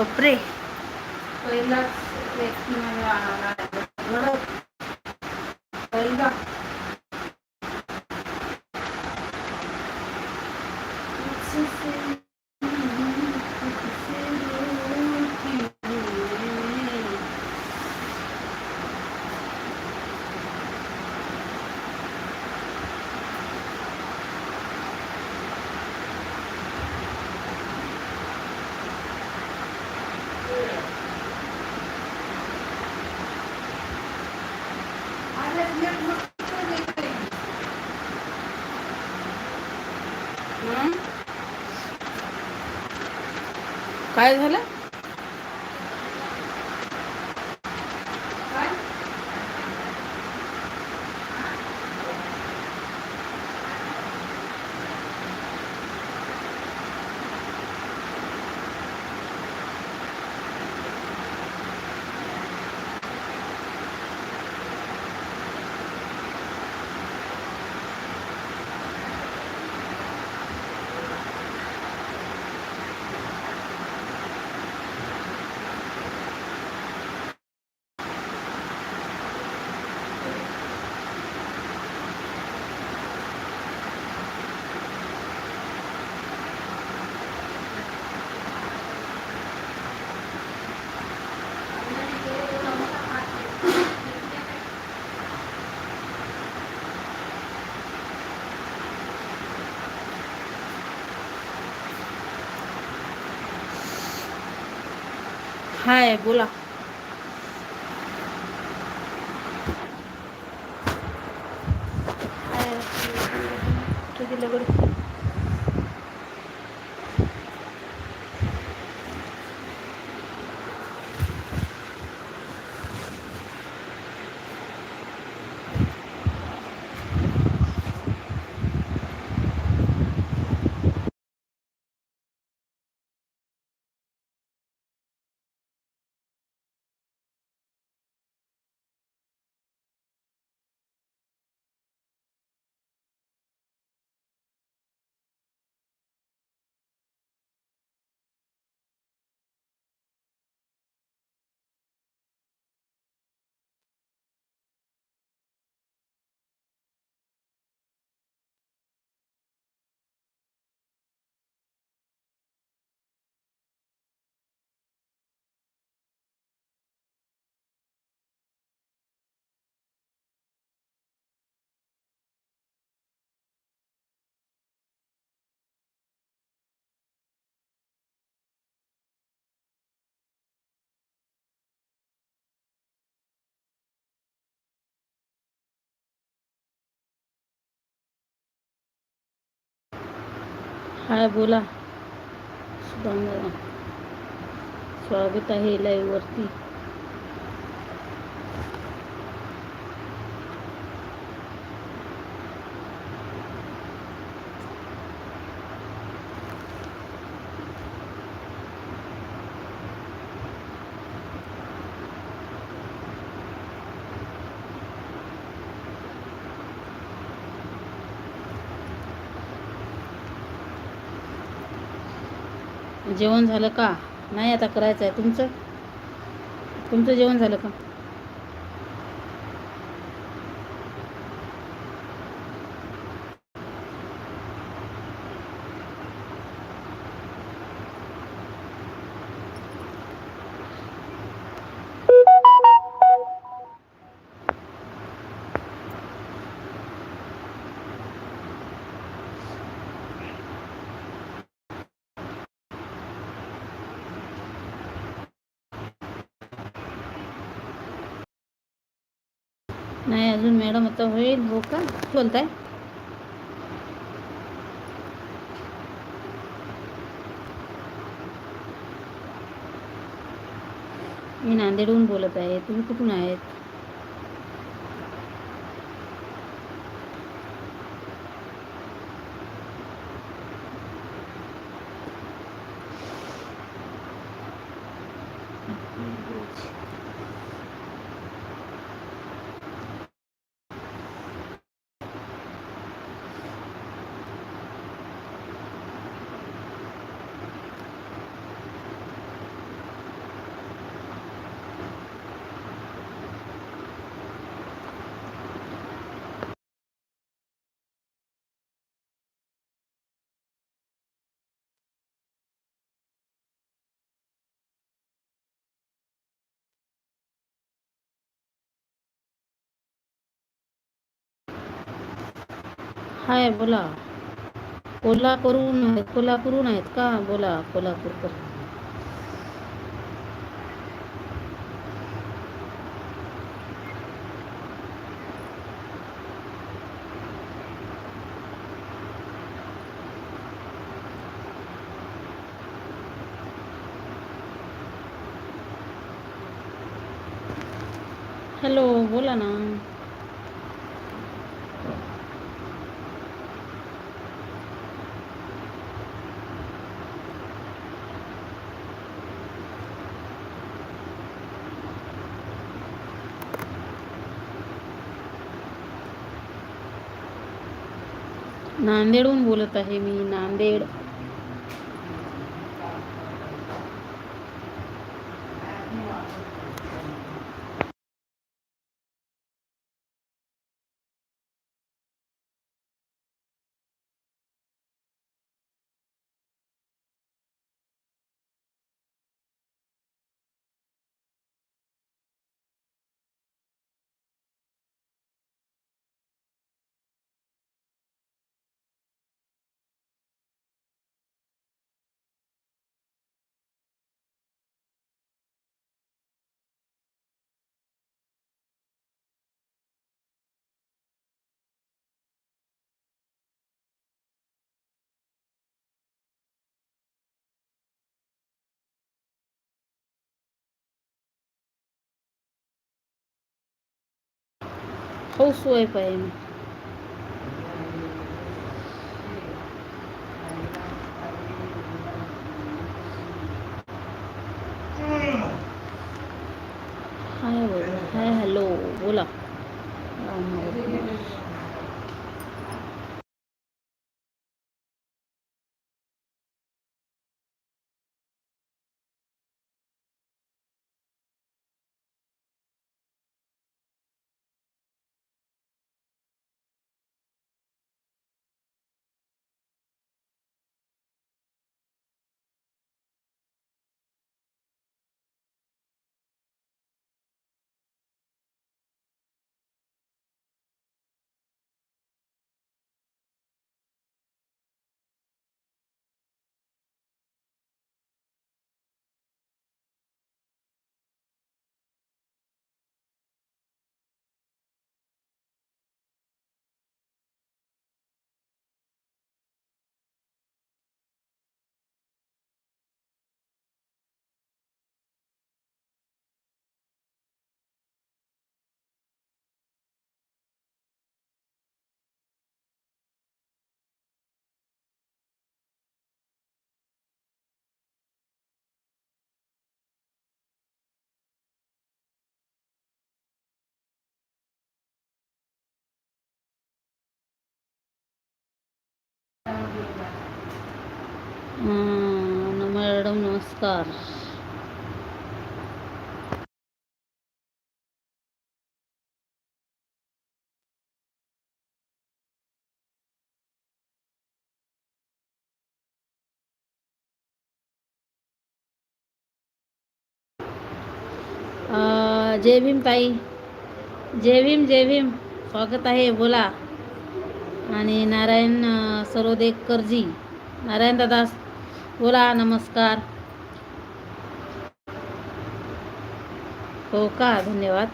Popre. Soy. काय झालं हाय बोला हाय, कुठे गेलं बरं? हाय बोला. सुधांना स्वागत आहे लाईव्ह जेवण झालं का? नाही आता करायचं आहे तुमचं? तुमचं जेवण झालं का? नाही होईल हो का? बोलताय मी नांदेडहून बोलत आहे. तुम्ही कुठून आहेत? हाय बोला. कोल्हापूरहून आहेत कोल्हापूरहून आहेत का? बोला कोल्हापूरकर. हॅलो बोला ना. नांदेडहून बोलत आहे मी नांदेड. हाऊस वाईफ आहे मी हाय बोला हाय हॅलो नमस्कार अं, जय भीम ताई. जय भीम जय भीम. स्वागत आहे बोला. आणि नारायण सरोदे सरोदेकरजी. नारायण दादा बोला नमस्कार. हो का? धन्यवाद.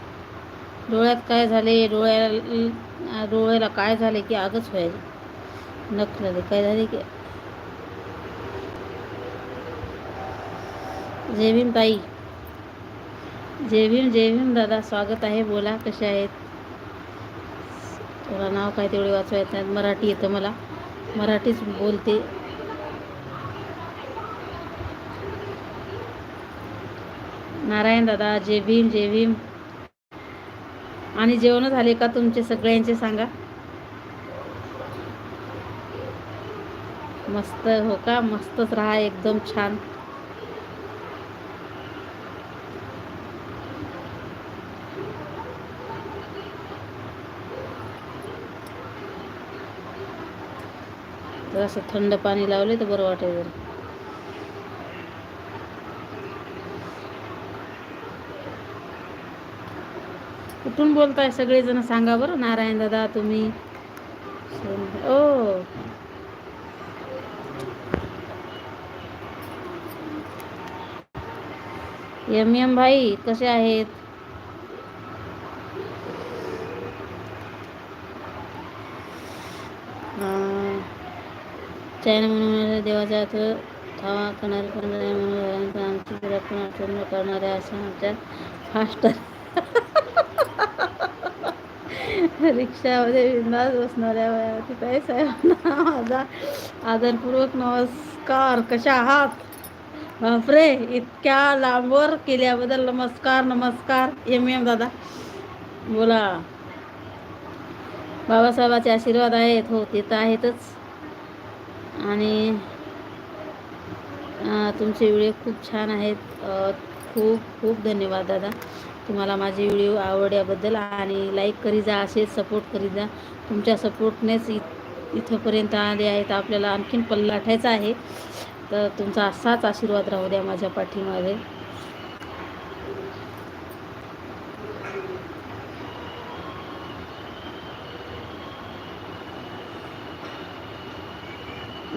डोळ्यात काय झाले? डोळ्याला डोळ्याला काय झाले की आगच व्हायला? नखलं काय झाले की? जय भीम ताई. जय भीम भीम दादा स्वागत आहे. बोला कसे आहेत? तुला नाव काय? तेवढे वाचवा येत नाहीत. मराठी येतं मला. मराठीच बोलते. नारायण दादा जय भीम जय भीम. आणि जेवण झाले का तुमचे सगळ्यांचे सांगा. मस्त हो का? मस्तच राहा एकदम छान. तर असं थंड पाणी लावले तर बरं वाटेल. जरा कुठून बोलताय सगळेजण सांगा बरं? नारायण दादा तुम्ही? ओ. एम एम भाई कसे आहेत? चैन म्हणून देवाचा अर्थ थावा करणारे पण म्हणून आमची पिढ्या पण करणाऱ्या अशा आमच्या फास्ट रिक्षामध्ये बिंदास बसणाऱ्या वयावरती ताई साहेबांना माझा आदरपूर्वक नमस्कार. कशा आहात? बापरे इतक्या लांबवर केल्याबद्दल नमस्कार नमस्कार. एम एम दादा बोला. बाबासाहेबाचे आशीर्वाद आहेत हो ते तर आहेतच. आणि तुमचे व्हिडिओ खूप छान आहेत. खूप खूप धन्यवाद दादा. तुम्हाला माझे व्हिडिओ आवडल्याबद्दल आणि लाईक करी जा असेच सपोर्ट करी जा. तुमच्या सपोर्टनेच इ इथंपर्यंत आले आहेत. आपल्याला आणखीन पल्लाठायचा आहे. तर तुमचा असाच आशीर्वाद राहू द्या माझ्या पाठीमागे.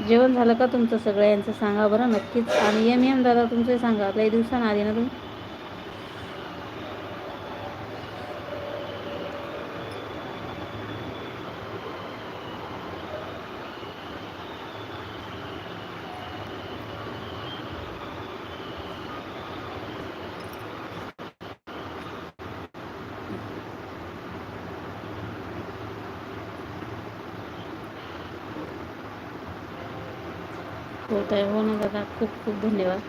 जेवण झालं का तुमचं सगळ्यांचं सांगा बरं नक्कीच. आणि एम एम दादा तुमचं सांगा. लई दिवसानं आले ना तुम्ही? होत आहे. हो ना दादा खूप खूप धन्यवाद.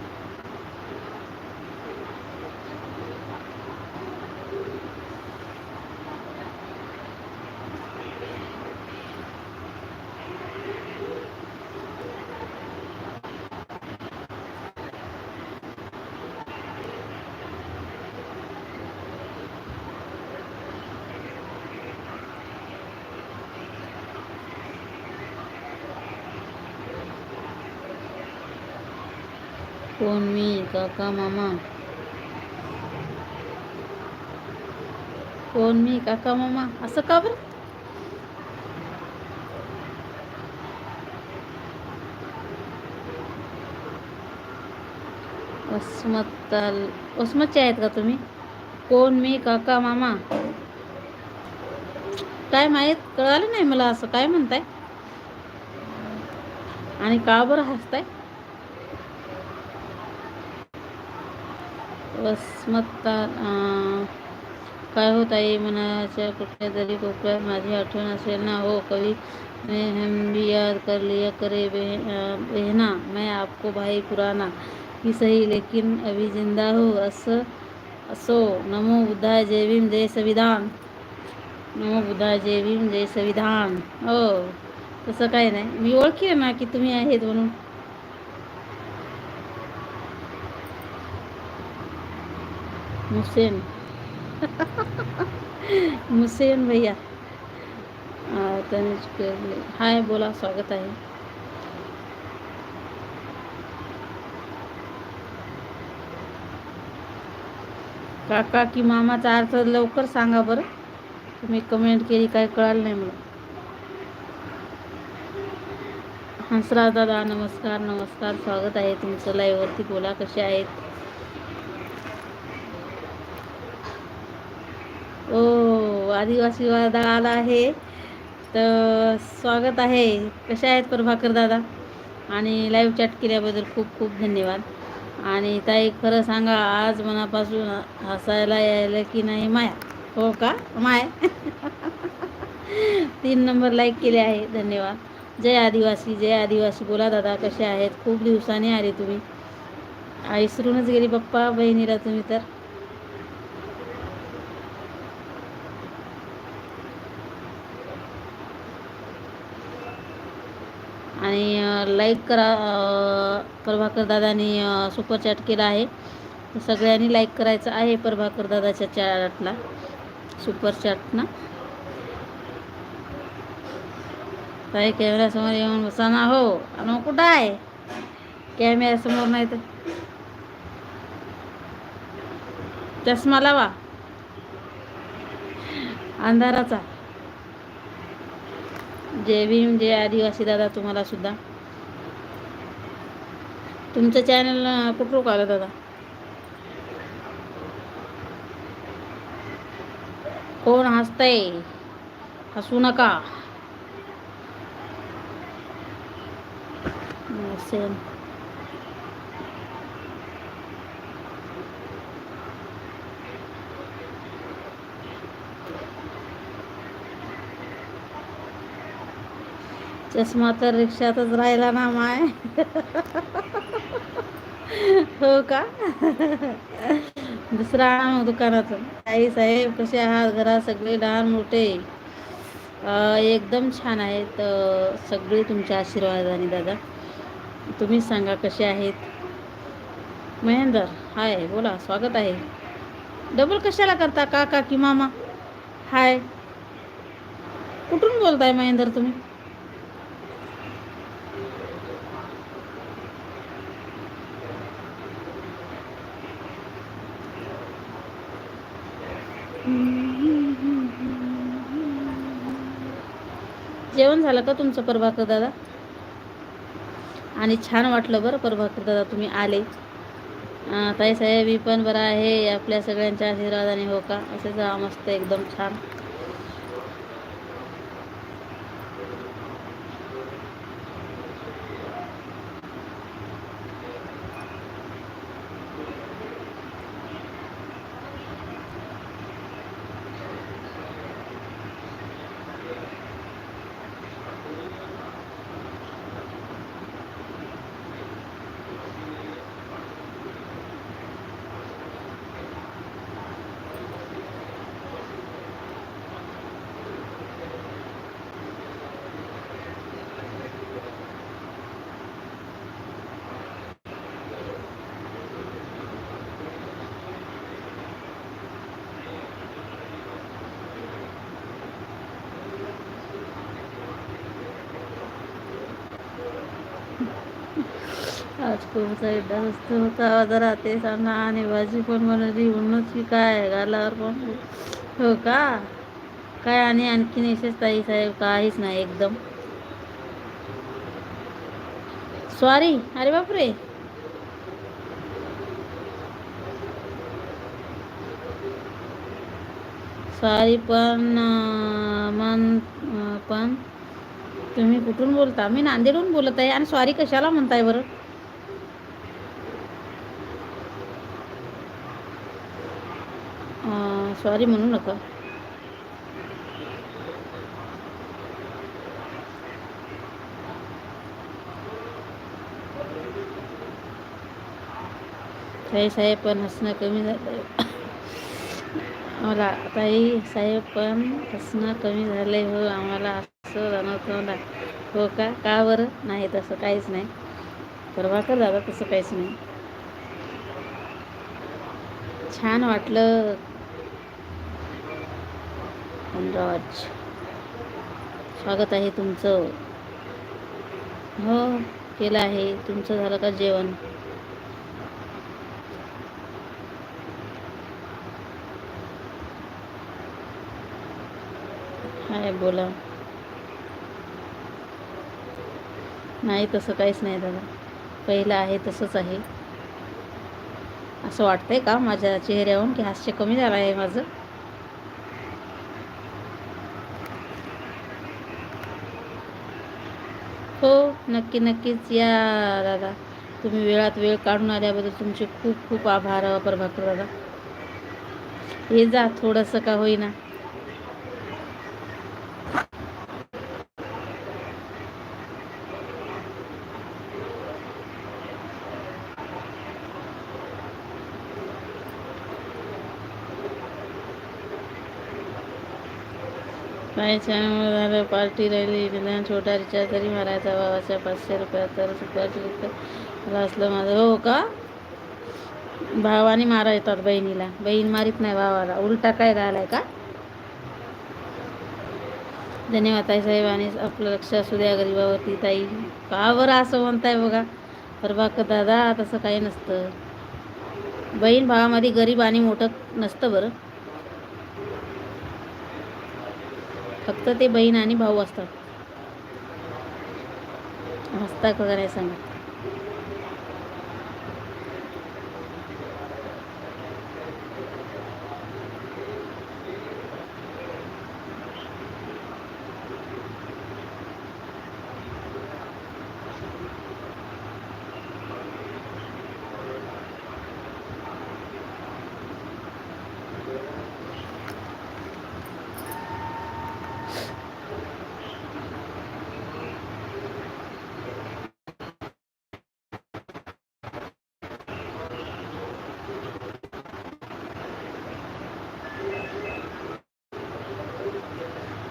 कोण मी काका मामा. कोण मी काका मामा. असं का बरं? वसमताल वस्मतचे आहेत का तुम्ही? कोण मी काका मामा. काय माहीत कळालं नाही मला असं. काय म्हणताय? आणि का बरं हसताय? वसमत्ता काय होत आहे मनाच्या कुठल्या तरी कोपऱ्यात माझी आठवण असेल ना? हो कभी मैं हम भी याद कर लिया करे बह- बहना। मैं आपको भाई पुराना ही सही, लेकिन अभी ज़िंदा हो। असं, असो, नमो बुद्धाय जय भीम जय संविधान। नमो बुद्धाय जय भीम जय संविधान। हो तसं काही नाही. मी ओळखी ना की तुम्ही आहेत म्हणून? मुसेन. मुसेन भैया. अं, तनिष्क हाय बोला स्वागत आहे. काका की मामाचा अर्थ लवकर सांगा बरं. तुम्ही कमेंट केली काय कळालं नाही मला. हंसराज दादा नमस्कार नमस्कार. स्वागत आहे तुमचं लाईव्हवरती बोला कसे आहेत ओ आदिवासी दादा आला आहे. तर स्वागत आहे. कसे आहेत प्रभाकर दादा? आणि लाईव्ह चॅट केल्याबद्दल खूप खूप धन्यवाद. आणि ताई खरं सांगा आज मनापासून हसायला यायला की नाही माया? हो का? माय? तीन नंबर लाईक केले आहे. धन्यवाद. जय आदिवासी जय आदिवासी. बोला दादा कसे आहेत? खूप दिवसांनी आले तुम्ही. विसरूनच गेली पप्पा बहिणीला तुम्ही तर आणि लाईक करा प्रभाकर दादानी सुपर चॅट केला आहे. सगळ्यांनी लाईक करायचं आहे प्रभाकर दादाच्या चॅटला सुपर चॅट ताई कॅमेऱ्यासमोर येऊन बसाना हो. आणि मग कुठं आहे? कॅमेऱ्यासमोर नाही तर. चष्मा लावा. अंधाराचा. जय भीम जय आदिवासी दादा तुम्हाला सुद्धा. तुमचं चॅनल कुठं आलं दादा? कोण हसतंय? हसू नका. सेम चष्मा तर रिक्षातच राहिला ना माय. हो का? दुसरा दुकानात दुकानातून आई साहेब कसे आहात? घरात सगळे लहान मोठे? एकदम छान आहेत. सगळे तुमच्या आशीर्वादाने दादा. तुम्ही सांगा कसे आहेत? महेंदर हाय बोला स्वागत आहे. डबल कशाला करता काका की मामा? हाय. कुठून बोलताय महेंदर तुम्ही? जेवण झालं का तुमचं प्रभाकर दादा? आणि छान वाटलं बरं प्रभाकर दादा तुम्ही आले. अं, ताई साहेब मी पण बरं आहे आपल्या सगळ्यांच्या आशीर्वादाने हो का? असेच मस्त एकदम छान. आज खूप साईड जास्त होता. जरा ते सांगा आणि भाजी पण बनवली म्हणूनच की काय गालावर पण? हो का? काय आणि आणखीन विशेष ताई साहेब काहीच नाही एकदम. सॉरी अरे बापरे. सॉरी पण मन पण तुम्ही कुठून बोलता? मी नांदेडहून बोलत आहे. आणि सॉरी कशाला म्हणताय बरं? सॉरी म्हणू नका. ताई साहेब पण हसणं कमी झालं मला ताई साहेब पण हसणं कमी झालंय हो आम्हाला असं जाणवतं मला. हो का? का बरं? नाही तसं काहीच नाही. प्रभाकर दादा तसं काहीच नाही. छान वाटलं. धनराज स्वागत आहे तुमचं. हो केलं आहे. तुमचं झालं का जेवण? हाय बोला. नाही तसं काहीच नाही दादा. पहिलं आहे तसंच आहे. असं वाटतंय का माझ्या चेहऱ्यावरून की हास्य कमी झालं आहे माझं हो नक्की नक्कीच या दादा. तुम्ही वेळात वेळ काढून आल्याबद्दल तुमचे खूप खूप आभार प्रभाकर दादा. ये जा थोडंसं का होईना. काय झालं पार्टी राहिली निदान छोटा रिचार्ज तरी मारायचा भावाच्या पाचशे रुपयात तर सुपारची मला असलं माझं हो का? भावाने मारा येतात बहिणीला. बहीण मारीत नाही भावाला. उलटा काय राहिलाय का? धन्यवाद ताई साहेब आणि आपलं लक्ष असू द्या गरीबावरती ताई. का बरं असं म्हणताय बघा? प्रभाकर दादा तसं काही नसतं. बहीण भावामध्ये गरीब आणि मोठं नसतं बरं. फक्त ते बहीण आणि भाऊ असतात. हस्ताक वगैरे सांगा?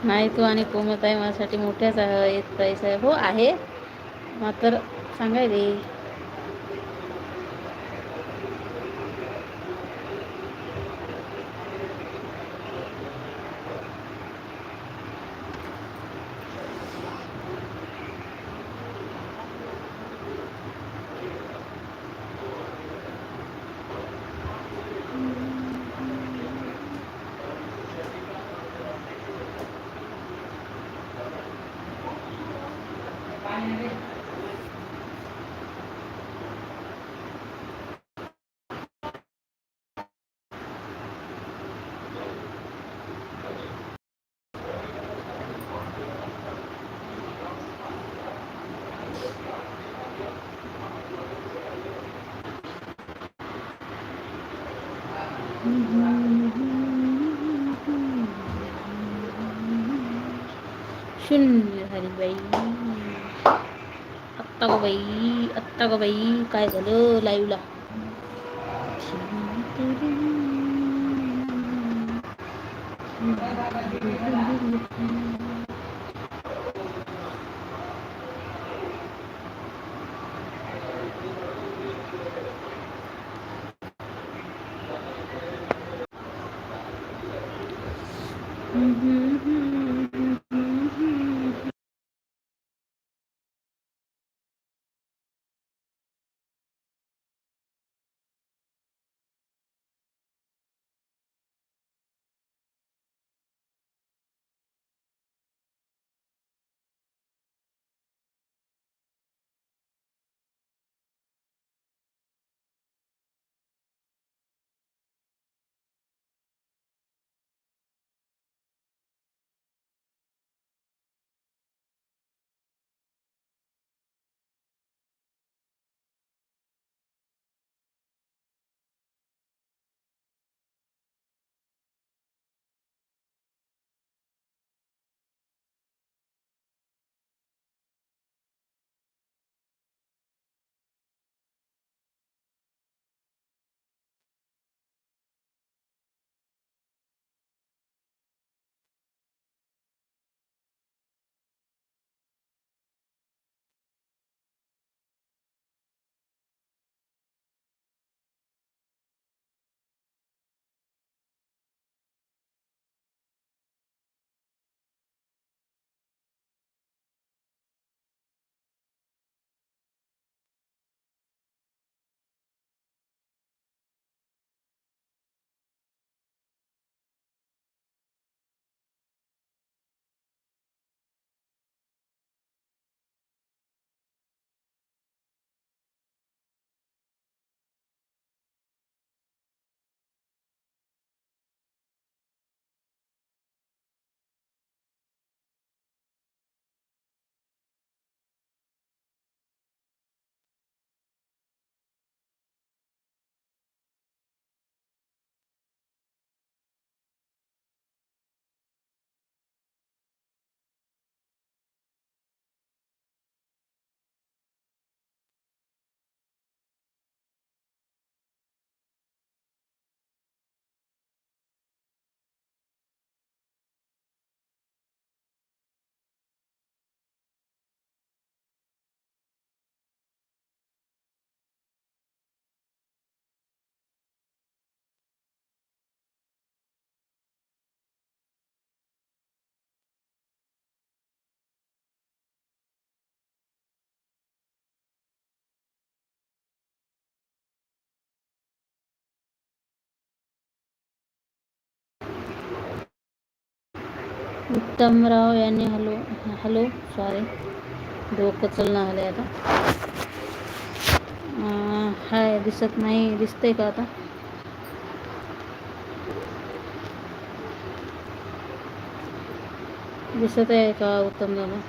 नाही तू आणि कोमलताई माझ्यासाठी मोठ्याच आहेत ताईसाहेब हो आहे. मात्र सांगाय शून्य हरिबाई आत्ता गो बाई आत्ता गो बाई काय झालं लाईव्हला उत्तमराव यांनी हॅलो हॅलो सॉरी डोकं चलणं आले आता. हाय दिसत नाही दिसतंय का आता? दिसत आहे का उत्तम दादा?